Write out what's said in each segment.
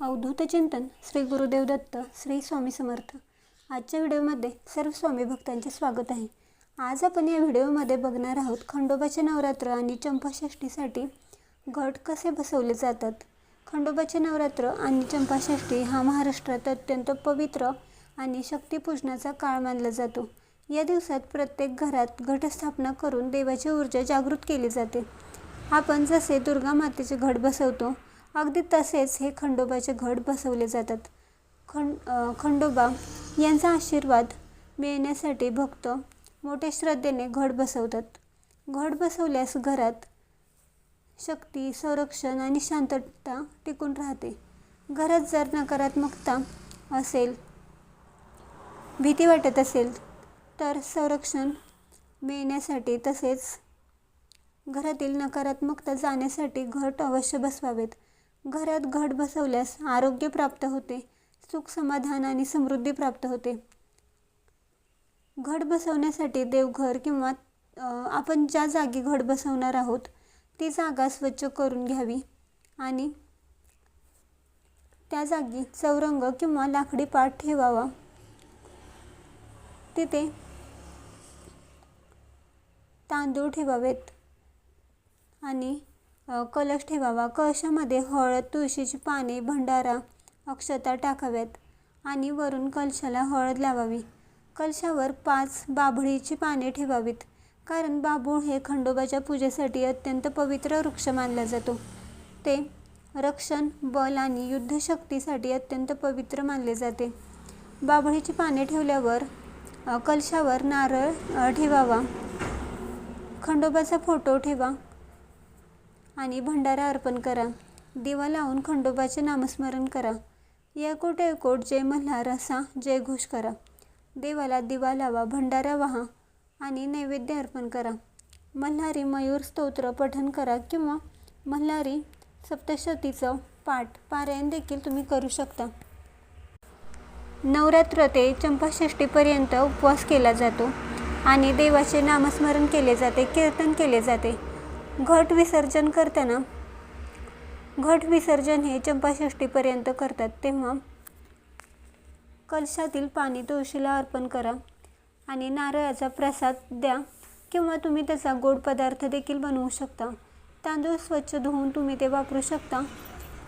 अवधूत चिंतन श्री गुरुदेव दत्त श्री स्वामी समर्थ. आजच्या व्हिडिओमध्ये सर्व स्वामी भक्तांचे स्वागत आहे. आज आपण या व्हिडिओमध्ये बघणार आहोत खंडोबाचे नवरात्र आणि चंपाषष्ठीसाठी घट कसे बसवले जातात. खंडोबाचे नवरात्र आणि चंपाषष्ठी हा महाराष्ट्रात अत्यंत पवित्र आणि शक्तिपूजनाचा काळ मानला जातो. या दिवसात प्रत्येक घरात घटस्थापना करून देवाची ऊर्जा जागृत केली जाते. आपण जसे दुर्गा मातेचे घट बसवतो अगदी तसेच हे खंडोबाचे घट बसवले जातात. खंड खंडोबा यांचा आशीर्वाद मिळण्यासाठी भक्त मोठ्या श्रद्धेने घट बसवतात. घट बसवल्यास घरात शक्ती संरक्षण आणि शांतता टिकून राहते. घरात जर नकारात्मकता असेल भीती वाटत असेल तर संरक्षण मिळण्यासाठी तसेच घरातील नकारात्मकता जाण्यासाठी घट अवश्य बसवावेत. घरात घट बसवल्यास आरोग्य प्राप्त होते सुख समाधान आणि समृद्धी प्राप्त होते. घट बसवण्यासाठी देवघर किंवा आपण ज्या जागी घट बसवणार आहोत ती जागा स्वच्छ करून घ्यावी आणि त्या जागी चौरंग किंवा लाकडी पाठ ठेवावा. तिथे तांदूळ ठेवावेत आणि कलश ठेवावा. कळशामध्ये हळद तुळशीची पाने भंडारा अक्षता टाकाव्यात आणि वरून कलशाला हळद लावावी. कलशावर पाच बाभळीची पाने ठेवावीत कारण बाभूळ हे खंडोबाच्या पूजेसाठी अत्यंत पवित्र वृक्ष मानला जातो. ते रक्षण बल आणि युद्धशक्तीसाठी अत्यंत पवित्र मानले जाते. बाभळीची पाने ठेवल्यावर कलशावर नारळ ठेवावा. खंडोबाचा फोटो ठेवा. आणि भंडारा अर्पण करा. दिवा लावून खंडोबाचे नामस्मरण करा. एकोट एकोट जय मल्हार असा जयघोष करा. देवाला दिवा लावा भंडारा वाहा आणि नैवेद्य अर्पण करा. मल्हारी मयूर स्तोत्र पठन करा किंवा मल्हारी सप्तशतीचं पाठ पारायण देखील तुम्ही करू शकता. नवरात्र ते चंपाषष्टीपर्यंत उपवास केला जातो आणि देवाचे नामस्मरण केले जाते कीर्तन केले जाते. घट विसर्जन करताना घट विसर्जन हे चंपाषष्टीपर्यंत करतात. तेव्हा कलशातील पाणी तुळशीला अर्पण करा आणि नारळाचा प्रसाद द्या किंवा तुम्ही त्याचा गोड पदार्थ देखील बनवू शकता. तांदूळ स्वच्छ धुवून तुम्ही ते वापरू शकता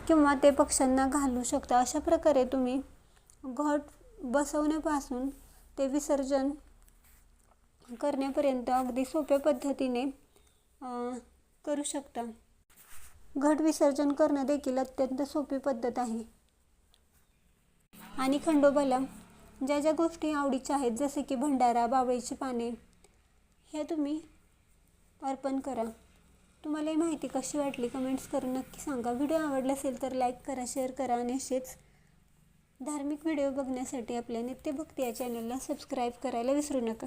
किंवा ते पक्ष्यांना घालू शकता. अशा प्रकारे तुम्ही घट बसवण्यापासून ते विसर्जन करण्यापर्यंत अगदी सोप्या पद्धतीने करू शकता. घट विसर्जन करणं देखील अत्यंत सोपी पद्धत आहे. आणि खंडोबाला ज्या ज्या गोष्टी आवडीच्या आहेत जसे की भंडारा बावळीची पाने ह्या तुम्ही अर्पण करा. तुम्हाला ही माहिती कशी वाटली कमेंट्स करून नक्की सांगा. व्हिडिओ आवडला असेल तर लाईक करा शेअर करा आणि असेच धार्मिक व्हिडिओ बघण्यासाठी आपल्या नित्यभक्ती या चॅनलला सबस्क्राईब करायला विसरू नका.